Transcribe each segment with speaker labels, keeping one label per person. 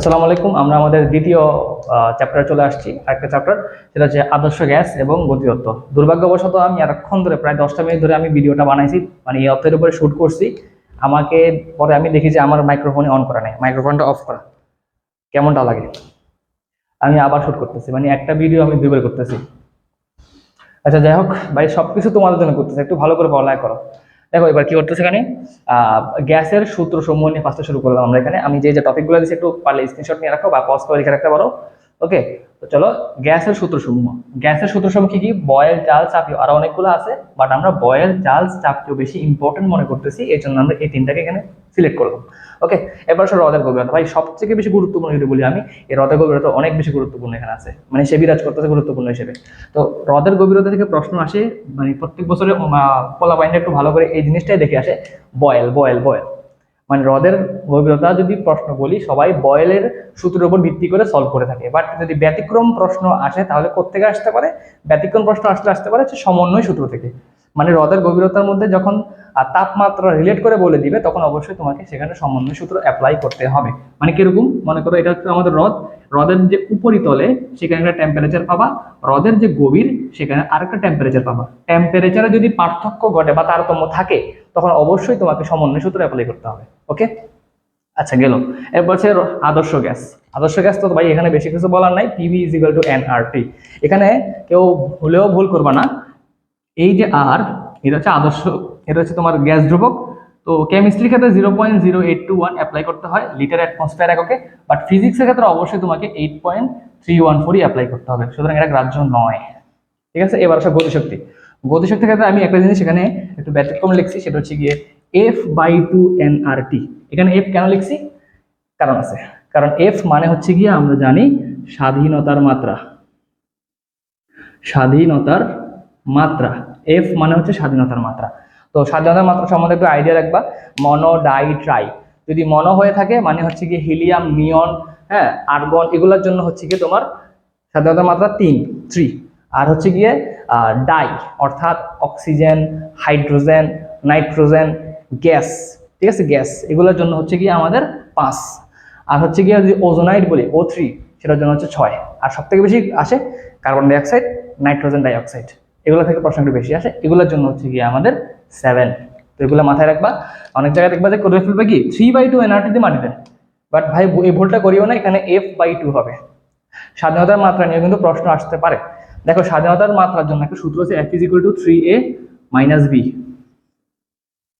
Speaker 1: আসসালামু আলাইকুম, আমরা আমাদের দ্বিতীয় চ্যাপ্টারে চলে আসছি। একটা চ্যাপ্টার সেটা হচ্ছে আদর্শ গ্যাস এবং গতিতত্ত্ব দুর্ভাগ্যবশত আমি এতক্ষণ ধরে, প্রায় দশটা মিনিট ধরে আমি ভিডিওটা বানাইছি মানে এই অর্থের উপরে শ্যুট করছি। আমাকে পরে আমি দেখি যে আমার মাইক্রোফোনে অন করা নেই মাইক্রোফোনটা অফ করা। কেমনটা লাগে? আমি আবার শ্যুট করতেছি মানে একটা ভিডিও আমি দুইবার করতেছি। আচ্ছা যাই হোক, ভাই, সবকিছু তোমাদের জন্য করতেছে, একটু ভালো করে পড়ালেখা করো। দেখো, এবার কি করতেছে এখানে? গ্যাসের সূত্র সমূহ নিয়ে ফার্স্টে শুরু করলাম আমরা এখানে। আমি যে যে টপিকগুলো দিচ্ছি একটু পারলে স্ক্রিনশট নিয়ে রাখো বা পজ করে লিখে রাখতে পারো। ওকে তো চলো, গ্যাসের সূত্র সমূহ গ্যাসের সূত্র সমূহ কি কি? বয়েল চাল চাপীয়, আরও অনেকগুলো আছে বাট আমরা বয়েল চাল চাপীয় বেশি ইম্পর্টেন্ট মনে করতেছি এই জন্য আমরা এই তিনটাকে এখানে সিলেক্ট করলাম। ওকে এবার আসলে হ্রদের গভীরতা। ভাই, সবথেকে বেশি গুরুত্বপূর্ণ যদি বলি আমি, এই হ্রদের গভীরতা অনেক বেশি গুরুত্বপূর্ণ এখানে আছে। মানে সে বিরাজ করতেছে গুরুত্বপূর্ণ হিসেবে। তো হ্রদের গভীরতা থেকে প্রশ্ন আসে মানে প্রত্যেক বছরে পোলা বাইনটা একটু ভালো করে এই জিনিসটাই দেখে আসে, বয়েল বয়েল বয়েল। মানে হ্রদের গভীরতা যদি প্রশ্ন বলি, সবাই বয়েলের সূত্রের উপর ভিত্তি করে সলভ করে থাকে। বাট যদি ব্যতিক্রম প্রশ্ন আসে, তাহলে কোথেকে আসতে পারে? ব্যতিক্রম প্রশ্ন আসলে আসতে পারে হচ্ছে সমন্বয় সূত্র থেকে। মানে হ্রদের গভীরতার মধ্যে যখন তাপমাত্রা রিলেট করে বলে দিবে, তখন অবশ্যই তোমাকে সেখানে সমন্বয় সূত্র অ্যাপ্লাই করতে হবে। মানে কীরকম? মনে করো এটা হচ্ছে আমাদের হ্রদ। হ্রদের যে উপরিতলে, সেখানে একটা টেম্পারেচার পাবা। হ্রদের যে গভীর, সেখানে আরেকটা টেম্পারেচার পাবা। টেম্পারেচারে যদি পার্থক্য ঘটে বা তারতম্য থাকে তখন অবশ্যই তোমাকে সমন্বয় সূত্র অ্যাপ্লাই করতে হবে ওকে আচ্ছা গেল। এরপর হচ্ছে আদর্শ গ্যাস। আদর্শ গ্যাস তো ভাই এখানে বেশি কিছু বলার নাই PV is equal to N R T এখানে কেউ ভুলেও ভুল করবা না। এই যে আর এটা হচ্ছে আদর্শ, এটা হচ্ছে তোমার গ্যাস ধ্রুবক। তো কেমিস্ট্রির ক্ষেত্রে zero point zero eight two one apply করতে হয় লিটার অ্যাটমসফিয়ার এককে। বাট ফিজিক্সের ক্ষেত্রে অবশ্যই তোমাকে এইট পয়েন্ট থ্রি ওয়ান ফোরই অ্যাপ্লাই করতে হবে। সুতরাং এটা গ্রাহ্য নয়। ঠিক আছে? এবার আসা গতিশক্তি। গতিশক্তির ক্ষেত্রে আমি একটা জিনিস এখানে একটু ব্যতিক্রম লিখছি, সেটা হচ্ছে গিয়ে F by two N R T এখানে এফ কেন লিখছি? কারণ আছে। কারণ এফ মানে হচ্ছে গিয়ে আমরা জানি স্বাধীনতার মাত্রা। স্বাধীনতার মাত্রা। এফ মানে হচ্ছে স্বাধীনতার মাত্রা। তো স্বাধীনতার মাত্রা সম্বন্ধে একটু আইডিয়া রাখবা। মনো ডাই ট্রাই যদি মনো হয়ে থাকে মানে হচ্ছে গিয়ে হিলিয়াম, নিয়ন হ্যাঁ আর্গন, এগুলোর জন্য হচ্ছে গিয়ে তোমার স্বাধীনতার মাত্রা তিন থ্রি আর হচ্ছে গিয়ে ডাই, অর্থাৎ অক্সিজেন, হাইড্রোজেন, নাইট্রোজেন, গ্যাস, ঠিক আছে? গ্যাস, এগুলোর জন্য হচ্ছে গিয়ে আমাদের পাঁচ। আর হচ্ছে গিয়ে যদি ওজোনাইড বলি, ও থ্রি, সেটার জন্য হচ্ছে ছয়। আর সব থেকে বেশি আসে কার্বন ডাইঅক্সাইড নাইট্রোজেন ডাইঅক্সাইড এগুলো থেকে প্রশ্ন একটু বেশি আসে। এগুলোর জন্য হচ্ছে গিয়ে আমাদের সেভেন। তো এগুলো মাথায় রাখবা। অনেক জায়গায় দেখবা যে করে ফেলবে কি? থ্রি বাই টু এনআরটিতে মাটিতে বাট ভাই, এই ভুলটা করিও না, এখানে এফ বাই টু হবে। স্বাধীনতার মাত্রা নিয়ে কিন্তু প্রশ্ন আসতে পারে। দেখো, স্বাধীনতার মাত্রার জন্য একটা সূত্র আছে F is equal to three A minus B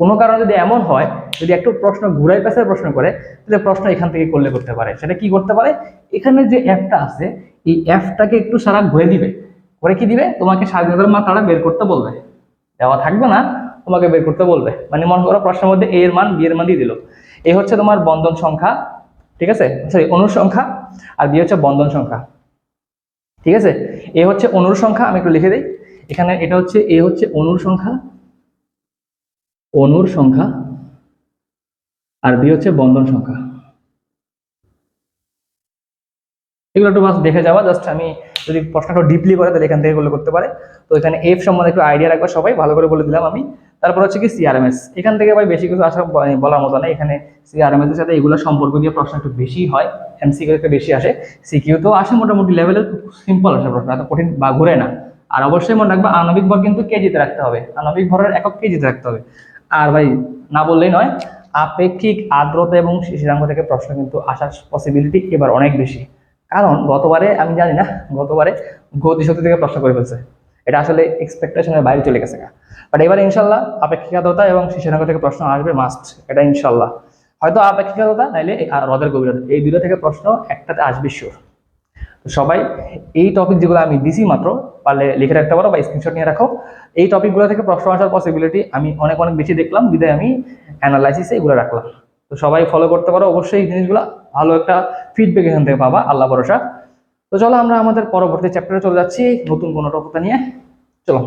Speaker 1: কোনো কারণে যদি এমন হয়, যদি একটু প্রশ্ন ঘুরাই পেছায় প্রশ্ন করে, তাহলে প্রশ্ন এখান থেকে করলে করতে পারে। সেটা কি করতে পারে? এখানে যে অ্যাপটা আছে, এই অ্যাপটাকে একটু সারা ঘুরে দিবে। করে কি দিবে? তোমাকে স্বাধীনতার মাত্রাটা বের করতে বলবে। দেওয়া থাকবে না, তোমাকে বের করতে বলবে। মানে মনে করো প্রশ্নের মধ্যে এ এর মান বি এর মান দিয়ে দিল। এই হচ্ছে তোমার বন্ধন সংখ্যা, ঠিক আছে? সরি অনুর সংখ্যা, আর বি হচ্ছে বন্ধন সংখ্যা। ঠিক আছে? এ হচ্ছে অনুর সংখ্যা, আমি একটু লিখে দিই। এখানে এটা হচ্ছে এ হচ্ছে অনুর সংখ্যা অনুর সংখ্যা, আর বি হচ্ছে বন্ধন সংখ্যা। এগুলো একটু দেখে যাওয়া জাস্ট আমি যদি প্রশ্নটা ডিপলি করে, তাহলে এখান থেকে করতে পারে। তো এখানে এফ সম্বন্ধে একটু আইডিয়া রাখবা সবাই, ভালো করে বলে দিলাম আমি। তারপর হচ্ছে কি সিআরএমএস এখান থেকে ভাই বেশি কিছু আসা বলার মতো না এখানে সিআরএমএস এর সাথে এগুলো সম্পর্ক দিয়ে প্রশ্ন একটু বেশি হয়। এমসিকিউ একটু বেশি আসে। সিকিউ তো আসে মোটামুটি লেভেলের সিম্পল আসে প্রশ্ন। এত কঠিন বা ঘুরে না। আর অবশ্যই মনে রাখবা, আণবিক ভর কিন্তু কেজিতে রাখতে হবে। আণবিক ভরের একক কেজিতে রাখতে হবে। আর ভাই, না বললেই নয়, আপেক্ষিক আর্দ্রতা এবং শিশিরাঙ্গ থেকে প্রশ্ন কিন্তু আসার পসিবিলিটি এবার অনেক বেশি। কারণ গতবারে, আমি জানি না, গতবারে গতিশক্তি থেকে প্রশ্ন করে ফেলছে। এটা আসলে এক্সপেকটেশনের বাইরে চলে গেছে বাট এবার ইনশাল্লাহ আপেক্ষিক আর্দ্রতা এবং শিশিরাঙ্গ থেকে প্রশ্ন আসবে মাস্ট এটা ইনশাল্লাহ। হয়তো আপেক্ষিক আর্দ্রতা নাইলে হ্রদের গভীরতা, এই দুটো থেকে প্রশ্ন একটাতে আসবে শিওর সবাই, এই টপিক যেগুলো আমি দিছি মাত্র, পারলে লিখে রাখতে পারো বা স্ক্রিনশট নিয়ে রাখো। এই টপিকগুলো থেকে প্রশ্ন আসার পসিবিলিটি আমি অনেক অনেক বেশি দেখলাম, বিদায় আমি অ্যানালাইসিসে এগুলো রাখলাম। তো সবাই ফলো করতে পারো, অবশ্যই এই জিনিসগুলো ভালো একটা ফিডব্যাক এখান থেকে পাবা, আল্লাহ ভরসা। তো চলো আমরা আমাদের পরবর্তী চ্যাপ্টারে চলে যাচ্ছি, নতুন কোনো টপিকটা নিয়ে। চলো